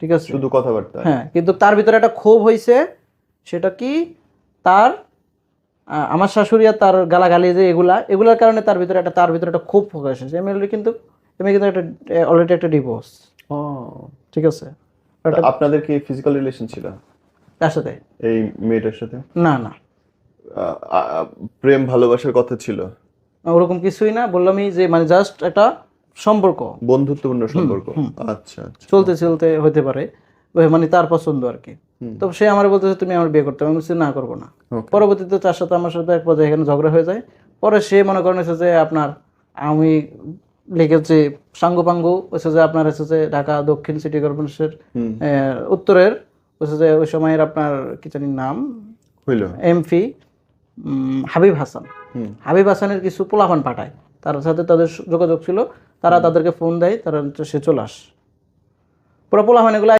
ঠিক আছে? শুধু কথাবার্তা। হ্যাঁ কিন্তু তার ভিতরে একটা ক্ষোভ হয়েছে সেটা কি? তার আমার শাশুড়ি আর তার গালাগালি যে এগুলা এগুলার কারণে তার ভিতরে একটা তার ভিতরে একটা ক্ষোভ প্রকাশ হয়েছে। এম কিন্তু এমনি কিন্তু একটা অলরেডি একটা ডিভোর্স ও ঠিক আছে? আপনাদের কি ফিজিক্যাল রিলেশন ছিল? তার সাথে। এই মেয়েটার সাথে? না না। প্রেম ভালোবাসার কথা ছিল? ওরকম কিছুই না বললামই যে মানে জাস্ট একটা সম্পর্ক। বন্ধুত্বপূর্ণ সম্পর্ক। আচ্ছা আচ্ছা। চলতে চলতে হতে পারে। মানে তার পছন্দ আর কি। তো সে আমার বলতেছে তুমি আমার বিয়ে করতে আমি বলছি না করব না। পরবর্তীতে তার সাথে আমার সাথে এক পর্যায়ে এখানে ঝগড়া হয়ে যায়। পরে সে মনে করেন এসে যে আপনার আমি লিখেছি সাঙ্গপাঙ্গু। হচ্ছে যে আপনার হচ্ছে যে ঢাকা দক্ষিণ সিটি কর্পোরেশনের উত্তরের। হচ্ছে যে ওই সময়ের আপনার কি জানি নাম? হইল। এমপি হাবিব হাসান। হাবিব হাসানের কিছু পোলাপান পাঠায়। তার সাথে তাদের যোগাযোগ ছিল। তারা তাদেরকে ফোন দেয় তারা সে চলে আস। পুরো পোলাপান এগুলো